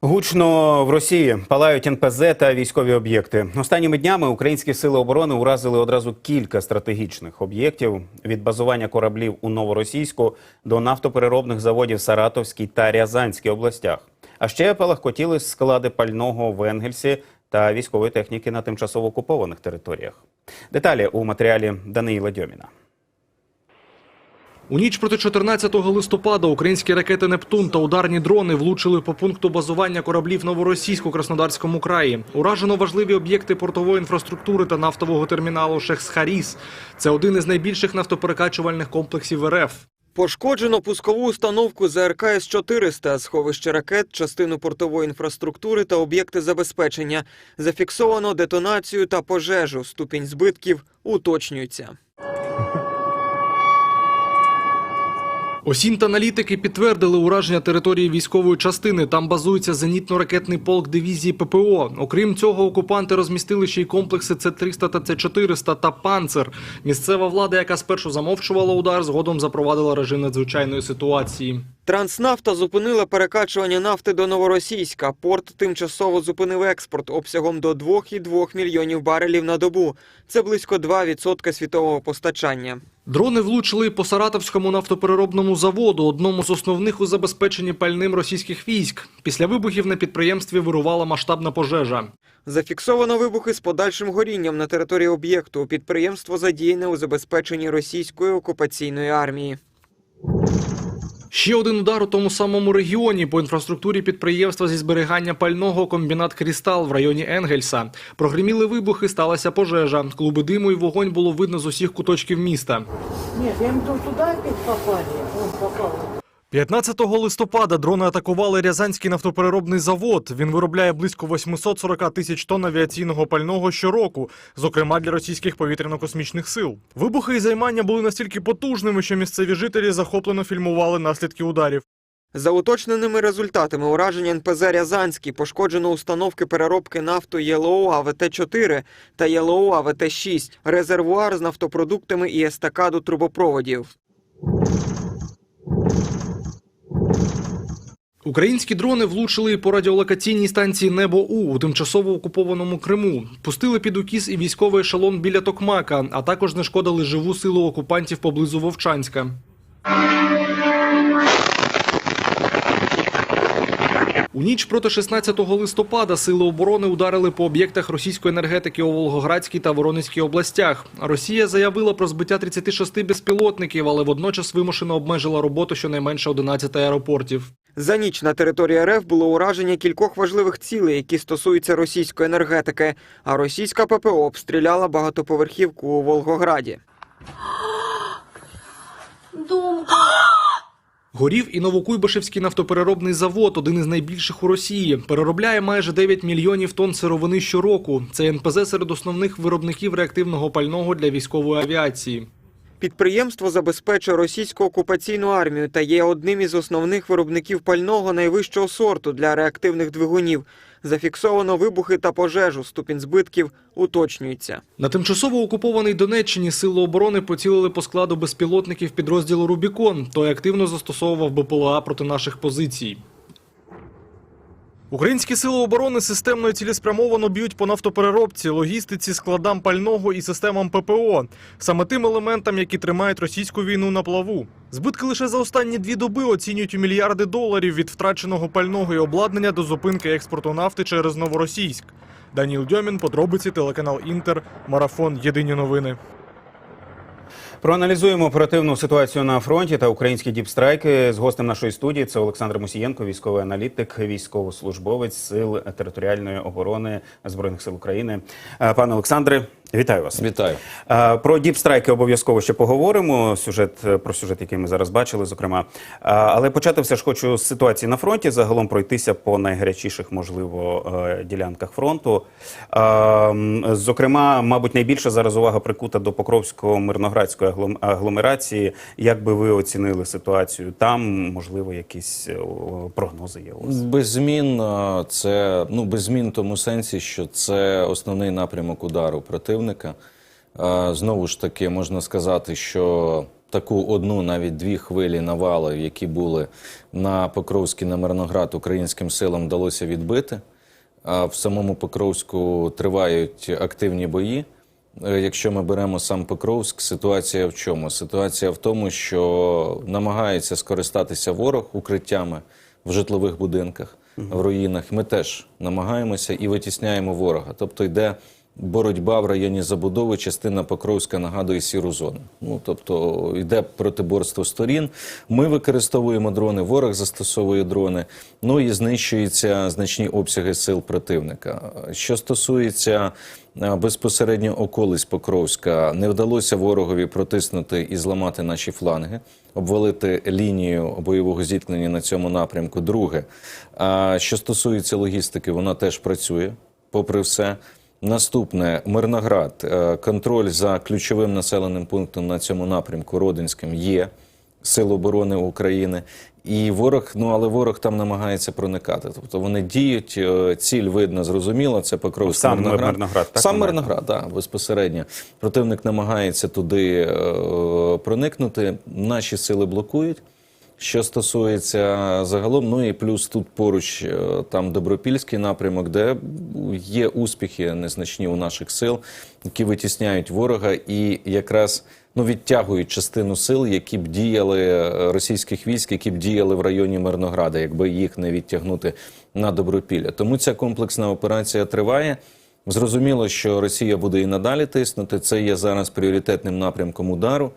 Гучно в Росії палають НПЗ та військові об'єкти. Останніми днями українські сили оборони уразили одразу кілька стратегічних об'єктів від базування кораблів у Новоросійську до нафтопереробних заводів Саратовській та Рязанській областях. А ще палахкотіли склади пального в Енгельсі та військової техніки на тимчасово окупованих територіях. Деталі у матеріалі Даниїла Дьоміна. У ніч проти 14 листопада українські ракети «Нептун» та ударні дрони влучили по пункту базування кораблів Новоросійськ у Краснодарському краї. Уражено важливі об'єкти портової інфраструктури та нафтового терміналу Шехс-Харіс. Це один із найбільших нафтоперекачувальних комплексів РФ. Пошкоджено пускову установку ЗРК С-400, сховище ракет, частину портової інфраструктури та об'єкти забезпечення. Зафіксовано детонацію та пожежу. Ступінь збитків уточнюється. Осінт-аналітики підтвердили ураження території військової частини. Там базується зенітно-ракетний полк дивізії ППО. Окрім цього, окупанти розмістили ще й комплекси С-300 та С-400 та «Панцер». Місцева влада, яка спершу замовчувала удар, згодом запровадила режим надзвичайної ситуації. Транснафта зупинила перекачування нафти до Новоросійська. Порт тимчасово зупинив експорт обсягом до 2,2 мільйонів барелів на добу. Це близько 2% світового постачання. Дрони влучили по Саратовському нафтопереробному заводу, одному з основних у забезпеченні пальним російських військ. Після вибухів на підприємстві вирувала масштабна пожежа. Зафіксовано вибухи з подальшим горінням на території об'єкту. Підприємство задіяне у забезпеченні російської окупаційної армії. Ще один удар у тому самому регіоні по інфраструктурі підприємства зі зберігання пального комбінат Крістал в районі Енгельса. Прогриміли вибухи, сталася пожежа. Клуби диму і вогонь було видно з усіх куточків міста. Ні, я їм туда опять попали. Он попал. 15 листопада дрони атакували Рязанський нафтопереробний завод. Він виробляє близько 840 тисяч тонн авіаційного пального щороку, зокрема для російських повітряно-космічних сил. Вибухи і займання були настільки потужними, що місцеві жителі захоплено фільмували наслідки ударів. За уточненими результатами ураження НПЗ Рязанський пошкоджено установки переробки нафту ЄЛО АВТ-4 та ЄЛО АВТ-6, резервуар з нафтопродуктами і естакаду трубопроводів. Українські дрони влучили по радіолокаційній станції Небо У у тимчасово окупованому Криму. Пустили під укіс і військовий ешелон біля Токмака, а також знешкодили живу силу окупантів поблизу Вовчанська. У ніч проти 16 листопада сили оборони ударили по об'єктах російської енергетики у Волгоградській та Воронезькій областях. Росія заявила про збиття 36 безпілотників, але водночас вимушено обмежила роботу щонайменше 11 аеропортів. За ніч на території РФ було ураження кількох важливих цілей, які стосуються російської енергетики, а російська ППО обстріляла багатоповерхівку у Волгограді. Горів і Новокуйбишевський нафтопереробний завод, один із найбільших у Росії. Переробляє майже 9 мільйонів тонн сировини щороку. Це НПЗ серед основних виробників реактивного пального для військової авіації. Підприємство забезпечує російську окупаційну армію та є одним із основних виробників пального найвищого сорту для реактивних двигунів. Зафіксовано вибухи та пожежу. Ступінь збитків уточнюється. На тимчасово окупованій Донеччині сили оборони поцілили по складу безпілотників підрозділу Рубікон. Той активно застосовував БПЛА проти наших позицій. Українські сили оборони системно і цілеспрямовано б'ють по нафтопереробці, логістиці, складам пального і системам ППО, саме тим елементам, які тримають російську війну на плаву. Збитки лише за останні дві доби оцінюють у мільярди доларів від втраченого пального і обладнання до зупинки експорту нафти через Новоросійськ. Даніл Дьомін, подробиці, телеканал Інтер, марафон Єдині новини. Проаналізуємо оперативну ситуацію на фронті та українські діпстрайки з гостем нашої студії. Це Олександр Мусієнко, військовий аналітик, військовослужбовець сил територіальної оборони збройних сил України. Е, Пане Олександре, вітаю вас. Вітаю. Е, Про діпстрайки обов'язково ще поговоримо. Сюжет е, про сюжет, який ми зараз бачили, зокрема. Е, Але почати все ж хочу з ситуації на фронті. Загалом пройтися по найгарячіших, можливо, ділянках фронту. Зокрема, мабуть, найбільше зараз увага прикута до Покровського мирноградської аглом- агломерації. Як би ви оцінили ситуацію там? Можливо, якісь прогнози є у вас? Без змін це ну без змін в тому сенсі, що це основний напрямок удару противника. Знову ж таки, можна сказати, що таку одну, навіть дві хвилі навали, які були на Покровський на Мирноград українським силам вдалося відбити. А в самому Покровську тривають активні бої. Е, Якщо ми беремо сам Покровськ, ситуація в чому? Ситуація в тому, що намагається скористатися ворог укриттями в житлових будинках, в руїнах. Ми теж намагаємося і витісняємо ворога. Тобто йде боротьба в районі забудови, частина Покровська нагадує сіру зону. Ну тобто йде протиборство сторін. Ми використовуємо дрони, ворог застосовує дрони. Ну і знищуються значні обсяги сил противника. Що стосується безпосередньо околиць Покровська, не вдалося ворогові протиснути і зламати наші фланги, обвалити лінію бойового зіткнення на цьому напрямку. Друге, а, що стосується логістики, вона теж працює, попри все. Наступне Мирноград. Е, Контроль за ключовим населеним пунктом на цьому напрямку Родинським є Сил оборони України. І ворог, ну але ворог там намагається проникати. Тобто вони діють, е, ціль видно, зрозуміло. Це Покровський Сам Мирноград. Мирноград, так, Сам? Мирноград, так, безпосередньо. Противник намагається туди е, проникнути. Наші сили блокують. Що стосується загалом, ну і плюс тут поруч е, там Добропільський напрямок, де є успіхи незначні у наших сил, які витісняють ворога і якраз ну відтягують частину сил, які б діяли е, російських військ, які б діяли в районі Мирнограда, якби їх не відтягнути на Добропілля. Тому ця комплексна операція триває. Зрозуміло, що Росія буде і надалі тиснути. Це є зараз пріоритетним напрямком удару.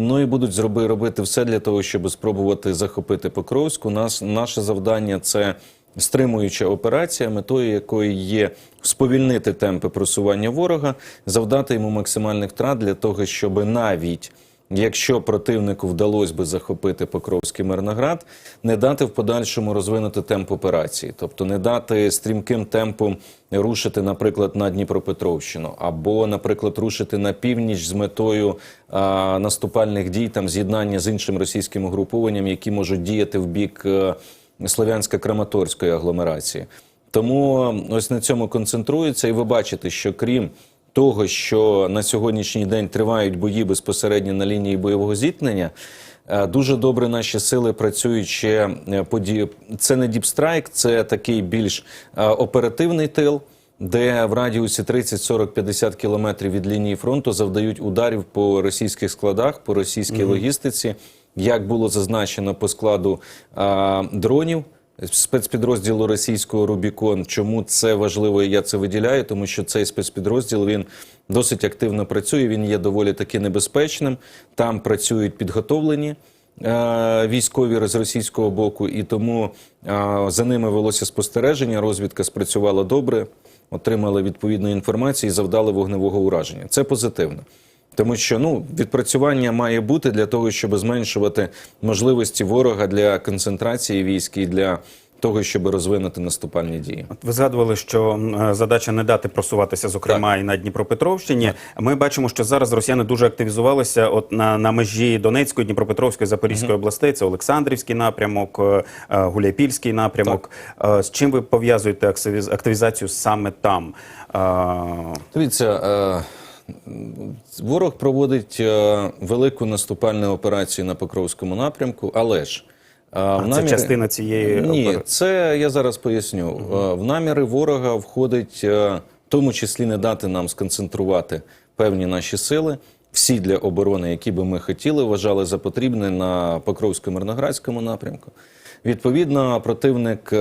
Ну і будуть зроби робити все для того, щоб спробувати захопити Покровську. Нас наше завдання це стримуюча операція, метою якої є сповільнити темпи просування ворога, завдати йому максимальних втрат для того, щоб навіть Якщо противнику вдалося би захопити Покровський Мирноград, не дати в подальшому розвинути темп операції, тобто не дати стрімким темпом рушити, наприклад, на Дніпропетровщину, або, наприклад, рушити на північ з метою а, наступальних дій, там з'єднання з іншим російським угрупованням, які можуть діяти в бік е, Слов'янсько-Краматорської агломерації. Тому ось на цьому концентрується, і ви бачите, що крім того, що на сьогоднішній день тривають бої безпосередньо на лінії бойового зіткнення. е, Дуже добре наші сили працюють ще е, по ді- Це не діпстрайк, це такий більш е, оперативний тил, де в радіусі 30, 40, 50 кілометрів від лінії фронту завдають ударів по російських складах, по російській логістиці. Як було зазначено по складу е, дронів спецпідрозділу російського Рубікон. Чому це важливо? і Я це виділяю, тому що цей спецпідрозділ він досить активно працює. Він є доволі таки небезпечним. Там працюють підготовлені. е, Військові з російського боку, і тому е, за ними велося спостереження. Розвідка спрацювала добре, отримали відповідну інформацію і завдали вогневого ураження. Це позитивно. Тому що ну відпрацювання має бути для того, щоб зменшувати можливості ворога для концентрації військ і для того, щоб розвинути наступальні дії. От ви згадували, що е, задача не дати просуватися, зокрема, і на Дніпропетровщині. Ми бачимо, що зараз росіяни дуже активізувалися от на, на межі Донецької, Дніпропетровської, Запорізької областей. Це Олександрівський напрямок, е, е, Гуляйпільський напрямок. Е, З чим ви пов'язуєте активіз- активізацію саме там? Дивіться, ворог проводить е, велику наступальну операцію на Покровському напрямку, але ж е, в це частина цієї ні, це я зараз поясню. Е, В наміри ворога входить, в тому числі не дати нам сконцентрувати певні наші сили. Всі для оборони, які би ми хотіли, вважали за потрібне на Покровсько-Мирноградському напрямку. Відповідно, противник, е,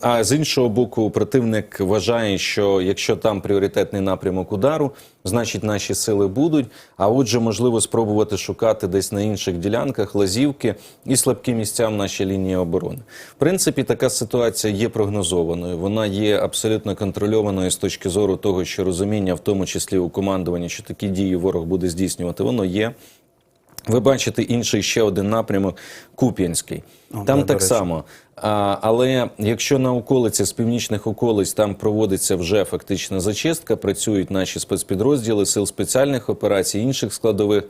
а з іншого боку, противник вважає, що якщо там пріоритетний напрямок удару, значить наші сили будуть. А отже, можливо спробувати шукати десь на інших ділянках лазівки і слабкі місця в нашій лінії оборони. В принципі, така ситуація є прогнозованою. Вона є абсолютно контрольованою з точки зору того, що розуміння, в тому числі у командуванні, що такі дії ворог буде здійснювати, воно є. Ви бачите інший ще один напрямок Куп'янський. Там да, так само. А, але якщо на околиці з північних околиць там проводиться вже фактично зачистка, працюють наші спецпідрозділи сил спеціальних операцій, інших складових.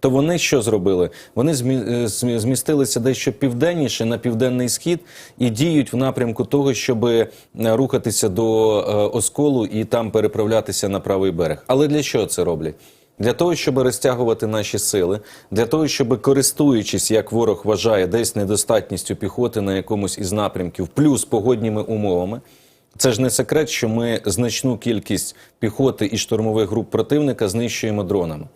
То вони що зробили? Вони е, змістилися дещо південніше на південний схід і діють в напрямку того, щоб е, рухатися до е, осколу і там переправлятися на правий берег. Але для чого це роблять? Для того, щоб розтягувати наші сили, для того, щоб користуючись, як ворог вважає, десь недостатністю піхоти на якомусь із напрямків, плюс погодніми умовами, це ж не секрет, що ми значну кількість піхоти і штурмових груп противника знищуємо дронами.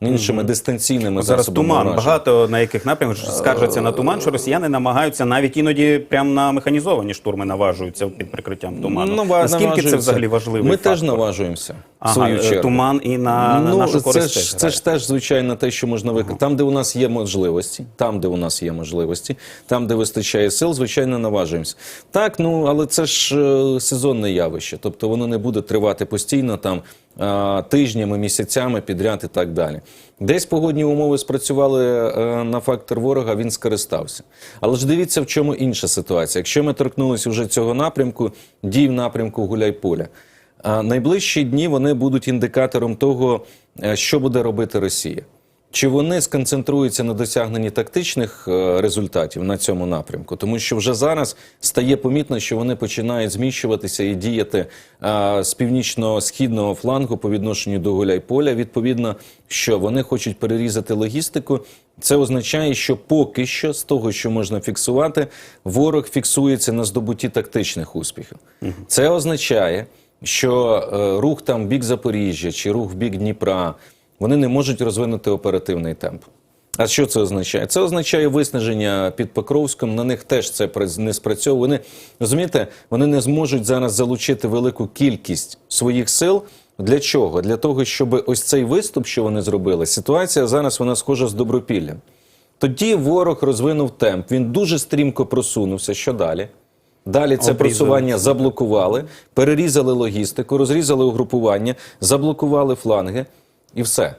Іншими дистанційними Зараз засобами туман. ураження. Багато на яких напрямках скаржаться на туман, що росіяни намагаються навіть іноді прямо на механізовані штурми наважуються під прикриттям туману. Ну, Наскільки це взагалі важливий Ми фактор? теж наважуємося. Ага, свою е, чергу. туман і на, на ну, нашу це користь. ж, теж це ж теж звичайно те, що можна виконати. Там, де у нас є можливості, там, де у нас є можливості, там, де вистачає сил, звичайно, наважуємося. Так, ну але це ж е, сезонне явище. Тобто воно не буде тривати постійно там тижнями, місяцями підряд і так далі. Десь погодні умови спрацювали е, на фактор ворога, він скористався. Але ж дивіться, в чому інша ситуація. Якщо ми торкнулися вже цього напрямку, дій в напрямку Гуляйполя. Найближчі дні вони будуть індикатором того, е, що буде робити Росія. Чи вони сконцентруються на досягненні тактичних е, результатів на цьому напрямку? Тому що вже зараз стає помітно, що вони починають зміщуватися і діяти е, з північно-східного флангу по відношенню до Гуляйполя. Відповідно, що вони хочуть перерізати логістику. Це означає, що поки що, з того, що можна фіксувати, ворог фіксується на здобутті тактичних успіхів. Це означає, що е, рух там в бік Запоріжжя чи рух в бік Дніпра, вони не можуть розвинути оперативний темп. А що це означає? Це означає виснаження під Покровськом. На них теж це не спрацьовує. Вони розумієте, вони не зможуть зараз залучити велику кількість своїх сил. Для чого? Для того, щоб ось цей виступ, що вони зробили, ситуація зараз вона схожа з добропіллям. Тоді ворог розвинув темп. Він дуже стрімко просунувся. Що далі? Далі це Обрізали. просування заблокували, перерізали логістику, розрізали угрупування, заблокували фланги і все.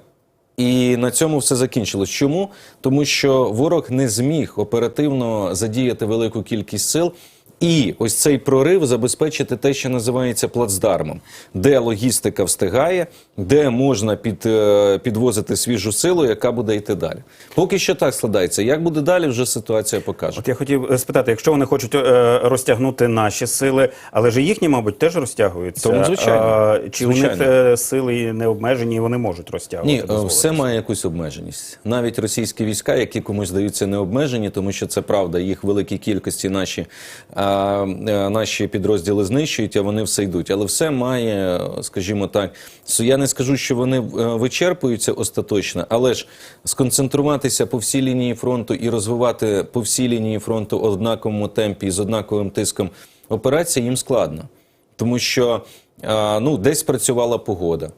І на цьому все закінчилось. Чому? Тому що ворог не зміг оперативно задіяти велику кількість сил. І ось цей прорив забезпечити те, що називається плацдармом, де логістика встигає, де можна під, е, підвозити свіжу силу, яка буде йти далі. Поки що так складається. Як буде далі, вже ситуація покаже. От я хотів е, спитати, якщо вони хочуть е, розтягнути наші сили, але ж їхні, мабуть, теж розтягуються. Тому, звичайно. А, чи у них е, сили не обмежені, і вони можуть розтягувати? Ні, дозволити? все має якусь обмеженість. Навіть російські війська, які комусь здаються не обмежені, тому що це правда, їх великій кількості наші, наші підрозділи знищують, а вони все йдуть. Але все має, скажімо так, я не скажу, що вони е, вичерпуються остаточно, але ж сконцентруватися по всій лінії фронту і розвивати по всій лінії фронту однаковому темпі і з однаковим тиском операції їм складно. Тому що ну, десь працювала погода,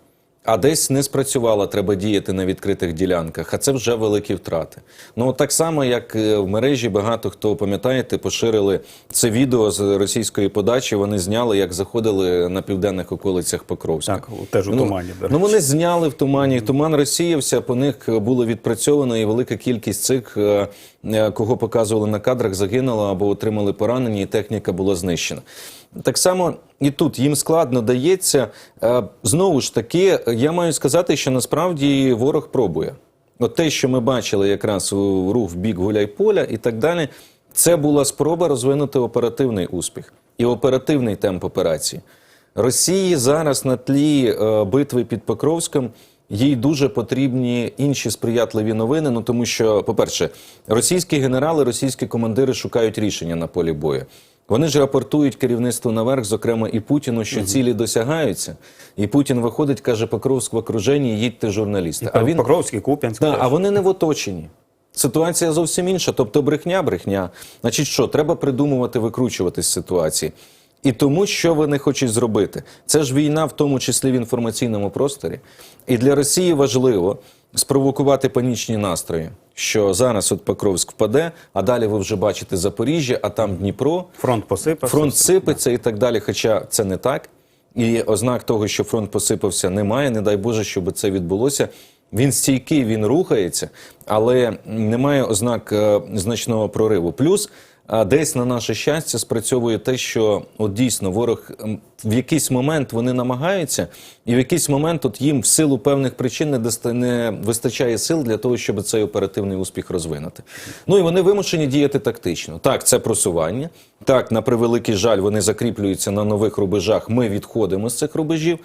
а десь не спрацювала, треба діяти на відкритих ділянках, а це вже великі втрати. Ну так само, як е, в мережі багато хто пам'ятаєте, поширили це відео з російської подачі. Вони зняли, як заходили на південних околицях Покровська. Так, теж у Ну, тумані. до Ну вони зняли в тумані. Туман розсіявся. По них було відпрацьовано, і велика кількість цих, е, кого показували на кадрах, загинула або отримали поранення, і техніка була знищена. Так само і тут їм складно дається. Е, Знову ж таки, я маю сказати, що насправді ворог пробує. От те, що ми бачили якраз у рух в бік Гуляйполя і так далі, це була спроба розвинути оперативний успіх і оперативний темп операції. Росії зараз на тлі е, битви під Покровськом їй дуже потрібні інші сприятливі новини. Ну тому що, по-перше, російські генерали, російські командири шукають рішення на полі бою. Вони ж рапортують керівництву наверх, зокрема і Путіну, що цілі досягаються. І Путін виходить, каже: Покровськ в окруженні, їдьте журналісти. А він Покровський, Куп'янськ. Да, а вони не в оточенні. Ситуація зовсім інша. Тобто брехня, брехня. Значить, що треба придумувати, викручуватись з ситуації. І тому, що вони хочуть зробити, це ж війна, в тому числі в інформаційному просторі. І для Росії важливо спровокувати панічні настрої, що зараз от Покровськ впаде, а далі ви вже бачите Запоріжжя, а там Дніпро. Фронт посипався. Фронт сипеться і так далі. Хоча це не так. І ознак того, що фронт посипався, немає. Не дай Боже, щоб це відбулося. Він стійкий, він рухається, але немає ознак е, значного прориву. Плюс а десь на наше щастя спрацьовує те, що от дійсно ворог в якийсь момент вони намагаються, і в якийсь момент от їм в силу певних причин не, не вистачає сил для того, щоб цей оперативний успіх розвинути. Ну і вони вимушені діяти тактично. Так, це просування. Так, на превеликий жаль, вони закріплюються на нових рубежах. Ми відходимо з цих рубежів.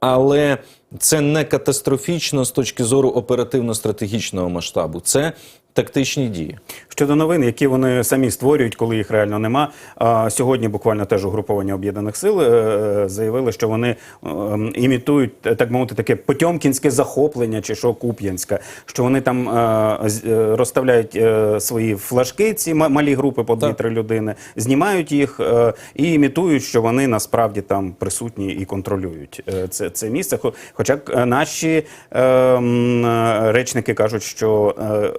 Але це не катастрофічно з точки зору оперативно-стратегічного масштабу. Це тактичні дії. Щодо новин, які вони самі створюють, коли їх реально нема. А, сьогодні буквально теж угруповання об'єднаних сил е, заявили, що вони е, імітують е, так мовити таке потьомкінське захоплення чи що Куп'янська, що вони там е, е, розставляють е, свої флажки, ці ма- малі групи по дві-три людини, знімають їх е, і імітують, що вони насправді там присутні і контролюють е, це, це місце. Хо- Хоча е, наші е, е, речники кажуть, що е,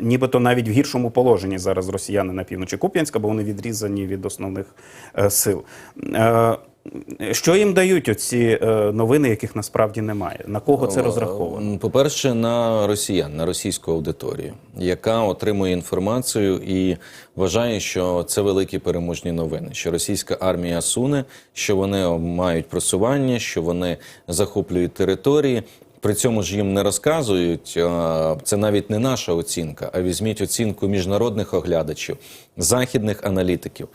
нібито навіть в гіршому положенні зараз росіяни на півночі Куп'янська, бо вони відрізані від основних е, сил. Е, що їм дають оці е, новини, яких насправді немає? На кого це розраховано? По-перше, на росіян, на російську аудиторію, яка отримує інформацію і вважає, що це великі переможні новини, що російська армія суне, що вони мають просування, що вони захоплюють території. При цьому ж їм не розказують, це навіть не наша оцінка, а візьміть оцінку міжнародних оглядачів, західних аналітиків,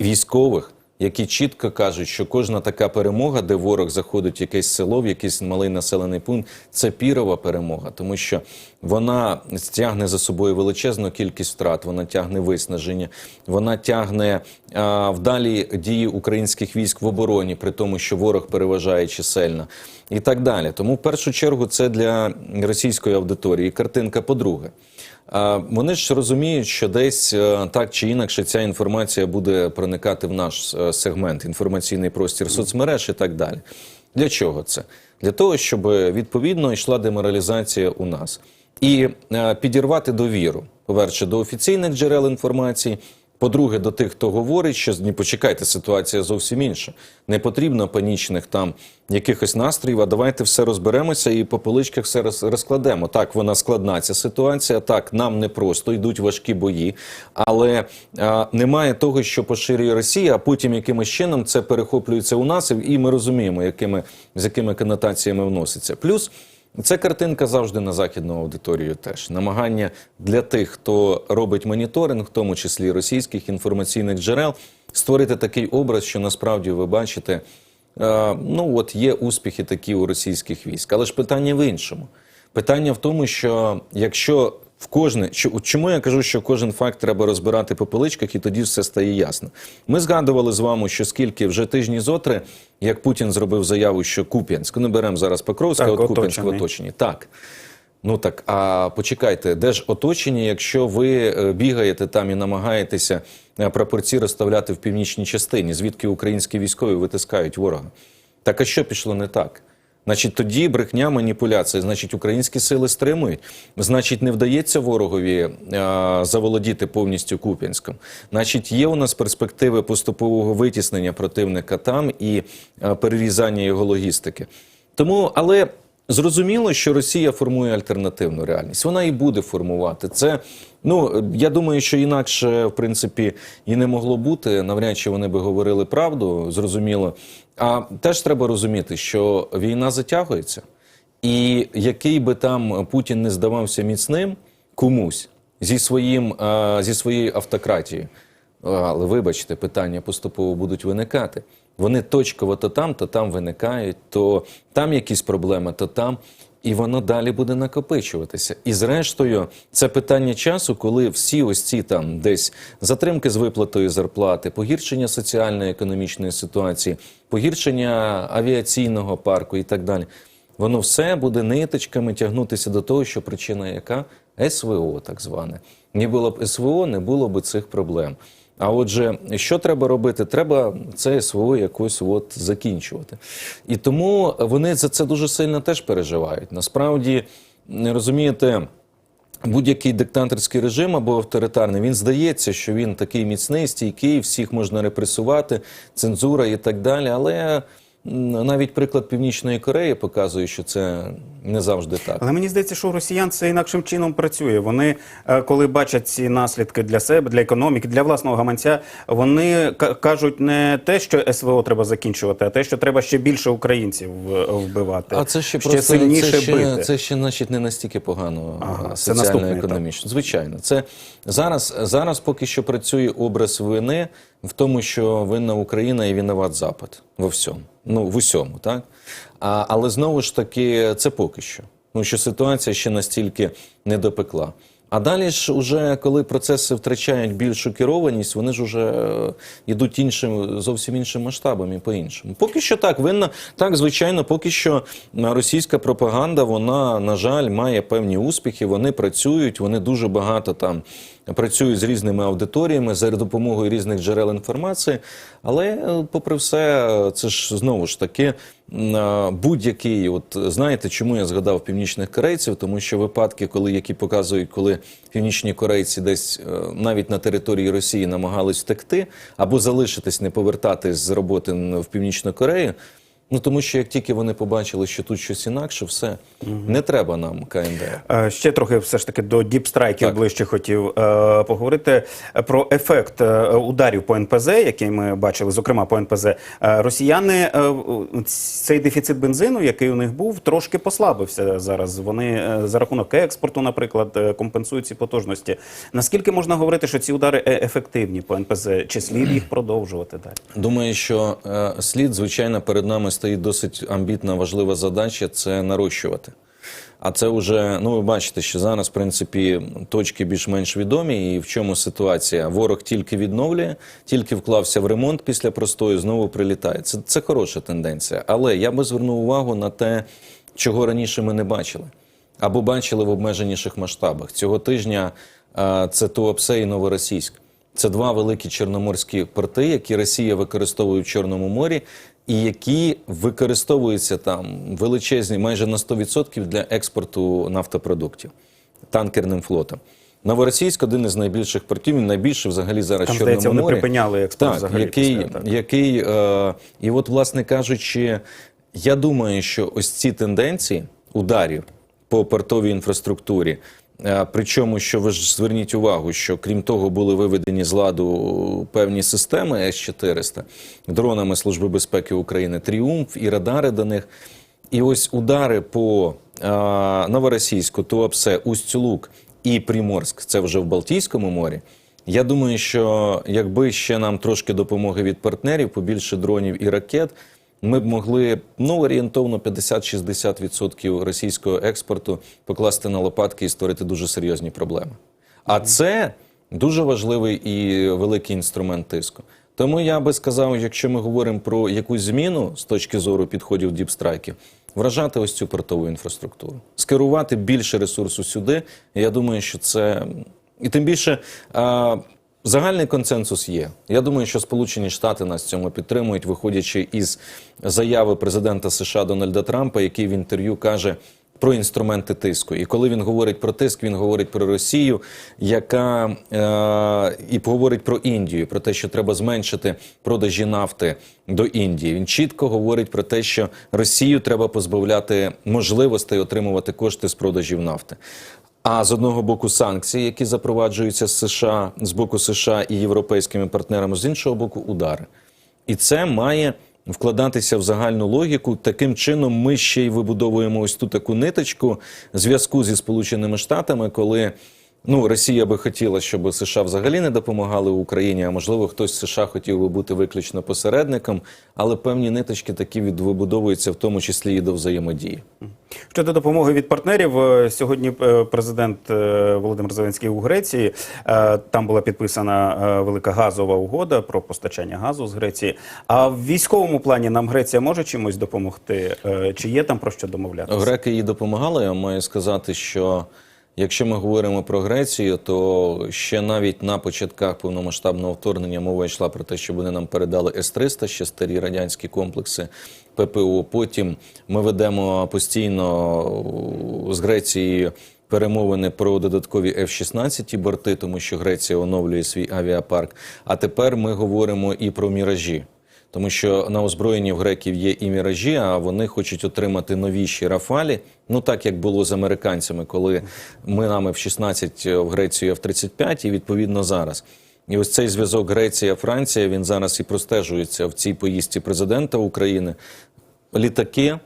військових, які чітко кажуть, що кожна така перемога, де ворог заходить в якесь село, в якийсь малий населений пункт, це пірова перемога, тому що вона стягне за собою величезну кількість втрат, вона тягне виснаження, вона тягне а, вдалі дії українських військ в обороні, при тому, що ворог переважає чисельно, і так далі. Тому в першу чергу це для російської аудиторії картинка. По-друге. Вони ж розуміють, що десь е, так чи інакше ця інформація буде проникати в наш е, сегмент, інформаційний простір соцмереж і так далі. Для чого це? Для того, щоб е, відповідно йшла деморалізація у нас і підірвати довіру, по-перше, до офіційних джерел інформації. По-друге, до тих, хто говорить, що ні, почекайте, ситуація зовсім інша. Не потрібно панічних там якихось настроїв, а давайте все розберемося і по поличках все роз- розкладемо. Так, вона складна ця ситуація. Так, нам не просто йдуть важкі бої, але а, немає того, що поширює Росія, а потім якимось чином це перехоплюється у нас, і ми розуміємо, якими з якими конотаціями вноситься. Плюс. Це картинка завжди на західну аудиторію. Теж намагання для тих, хто робить моніторинг, в тому числі російських інформаційних джерел, створити такий образ, що насправді ви бачите, е, ну от є успіхи такі у російських військ. Але ж питання в іншому. Питання в тому, що якщо в кожне, чому я кажу, що кожен факт треба розбирати по поличках, і тоді все стає ясно. Ми згадували з вами, що скільки вже тижні зотри, як Путін зробив заяву, що Куп'янськ, ну беремо зараз Покровська, от Куп'янськ в оточенні. Так. Ну так, а почекайте, де ж оточення, якщо ви е, бігаєте там і намагаєтеся е, прапорці розставляти в північній частині, звідки українські військові витискають ворога? Так а що пішло не так? Значить, тоді брехня, маніпуляція. Значить, українські сили стримують. Значить, не вдається ворогові а, заволодіти повністю Куп'янськом. Значить, є у нас перспективи поступового витіснення противника там і а, перерізання його логістики. Тому, але зрозуміло, що Росія формує альтернативну реальність. Вона і буде формувати це. Ну я думаю, що інакше, в принципі, і не могло бути. Навряд чи вони би говорили правду, зрозуміло. А теж треба розуміти, що війна затягується, і який би там Путін не здавався міцним комусь зі своїм зі своєю автократією. Але вибачте, питання поступово будуть виникати. Вони точково то там, то там виникають, то там якісь проблеми, то там. І воно далі буде накопичуватися. І зрештою, це питання часу, коли всі ось ці там десь затримки з виплатою зарплати, погіршення соціально-економічної ситуації, погіршення авіаційного парку і так далі. Воно все буде ниточками тягнутися до того, що причина яка СВО, так зване. Не було б СВО, не було б цих проблем. А отже, що треба робити? Треба це СВО якось от закінчувати. І тому вони за це дуже сильно теж переживають. Насправді, не розумієте. Будь-який диктаторський режим або авторитарний, він здається, що він такий міцний, стійкий, всіх можна репресувати, цензура і так далі. Але навіть приклад Північної Кореї показує, що це не завжди так. Але мені здається, що у росіян це інакшим чином працює. Вони, е, коли бачать ці наслідки для себе, для економіки, для власного гаманця, вони кажуть не те, що СВО треба закінчувати, а те, що треба ще більше українців вбивати. А це ще просто сильніше це ще, бити. це ще значить не настільки погано Ага, соціально-економічно. Звичайно, це зараз, зараз поки що працює образ вини в тому, що винна Україна і винуват Запад во всьому. Ну, в усьому, так? А, але знову ж таки, це поки що. Ну, що ситуація ще настільки не допекла. А далі ж, уже коли процеси втрачають більшу керованість, вони ж уже е, йдуть іншим, зовсім іншим масштабом і по-іншому. Поки що так, винна, так, звичайно, поки що російська пропаганда, вона, на жаль, має певні успіхи, вони працюють, вони дуже багато там працюють з різними аудиторіями за допомогою різних джерел інформації. Але, е, попри все, е, це ж знову ж таки е, будь-який, от знаєте, чому я згадав північних корейців? Тому що випадки, коли які показують, коли північні корейці десь навіть на території Росії намагались втекти або залишитись, не повертатись з роботи в Північну Корею. Ну тому що як тільки вони побачили, що тут щось інакше, все не треба нам КНДР. Е, Ще трохи все ж таки до діпстрайків Так. ближче хотів е, поговорити про ефект е, ударів по НПЗ, який ми бачили, зокрема по НПЗ. Е, росіяни е, цей дефіцит бензину, який у них був, трошки послабився зараз. Вони за рахунок експорту, наприклад, компенсують ці потужності. Наскільки можна говорити, що ці удари ефективні по НПЗ? Чи слід їх продовжувати далі? Думаю, що е, слід, звичайно, перед нами стоїть досить амбітна, важлива задача це нарощувати. А це вже, ну ви бачите, що зараз, в принципі, точки більш-менш відомі. І в чому ситуація? Ворог тільки відновлює, тільки вклався в ремонт після простою, знову прилітає. Це, це хороша тенденція. Але я би звернув увагу на те, чого раніше ми не бачили. Або бачили в обмеженіших масштабах. Цього тижня це Туапсе і Новоросійськ. Це два великі чорноморські порти, які Росія використовує в Чорному морі, і які використовуються там величезні, майже на 100% для експорту нафтопродуктів танкерним флотом. Новоросійськ один із найбільших портів, він найбільший взагалі зараз Там, в Чорному здається, вони припиняли експорт так, взагалі який, після, так. який е, і от, власне кажучи, я думаю, що ось ці тенденції ударів по портовій інфраструктурі. Е, Причому, що ви ж зверніть увагу, що крім того, були виведені з ладу певні системи С-400 дронами Служби безпеки України Тріумф і радари до них. І ось удари по е, Новоросійську, Туапсе, Усть-Лук і Приморськ, це вже в Балтійському морі. Я думаю, що якби ще нам трошки допомоги від партнерів, побільше дронів і ракет, ми б могли ну орієнтовно 50-60% російського експорту покласти на лопатки і створити дуже серйозні проблеми. А це дуже важливий і великий інструмент тиску. Тому я би сказав, якщо ми говоримо про якусь зміну з точки зору підходів діпстрайків, вражати ось цю портову інфраструктуру, скерувати більше ресурсу сюди. Я думаю, що це і тим більше. А, Загальний консенсус є. Я думаю, що Сполучені Штати нас цьому підтримують, виходячи із заяви президента США Дональда Трампа, який в інтерв'ю каже про інструменти тиску. І коли він говорить про тиск, він говорить про Росію, яка е- і говорить про Індію, про те, що треба зменшити продажі нафти до Індії. Він чітко говорить про те, що Росію треба позбавляти можливостей отримувати кошти з продажів нафти. А з одного боку санкції, які запроваджуються з США з боку США і європейськими партнерами, з іншого боку, удари. І це має вкладатися в загальну логіку. Таким чином, ми ще й вибудовуємо ось ту таку ниточку зв'язку зі Сполученими Штатами, коли. Ну, Росія би хотіла, щоб США взагалі не допомагали Україні, а можливо, хтось з США хотів би бути виключно посередником, але певні ниточки такі від вибудовуються, в тому числі і до взаємодії. Щодо допомоги від партнерів, е, сьогодні е, президент е, Володимир Зеленський у Греції. Там була підписана велика газова угода про постачання газу з Греції. А в військовому плані нам Греція може чимось допомогти? Чи є там про що домовлятися? Греки їй допомагали. Я маю сказати, що якщо ми говоримо про Грецію, то ще навіть на початках повномасштабного вторгнення мова йшла про те, що вони нам передали С-300, ще старі радянські комплекси ППО. Потім ми ведемо постійно з Грецією перемовини про додаткові F-16 борти, тому що Греція оновлює свій авіапарк. А тепер ми говоримо і про міражі. Тому що на озброєнні в греків є і міражі, а вони хочуть отримати новіші рафалі. Ну так як було з американцями, коли ми нами в 16 в Грецію в 35 і відповідно зараз. І ось цей зв'язок Греція-Франція він зараз і простежується в цій поїздці президента України. Літаки,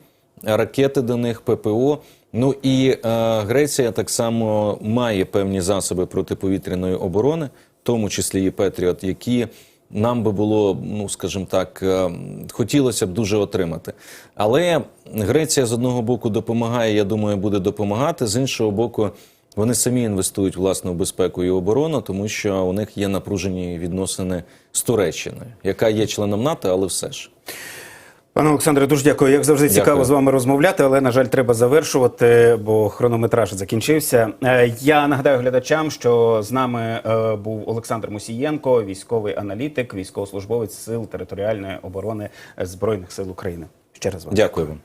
ракети до них, ППО. Ну і е, Греція так само має певні засоби протиповітряної оборони, в тому числі і Петріот, які нам би було, ну скажімо так, е, хотілося б дуже отримати. Але Греція з одного боку допомагає, я думаю, буде допомагати. З іншого боку, вони самі інвестують в власну безпеку і оборону, тому що у них є напружені відносини з Туреччиною, яка є членом НАТО, але все ж. Пане Олександре, дуже дякую. Як завжди, цікаво Дякую. з вами розмовляти, але на жаль, треба завершувати, бо хронометраж закінчився. Е, Я нагадаю глядачам, що з нами е, був Олександр Мусієнко, військовий аналітик, військовослужбовець сил територіальної оборони Збройних сил України. Ще раз вам. Дякую вам.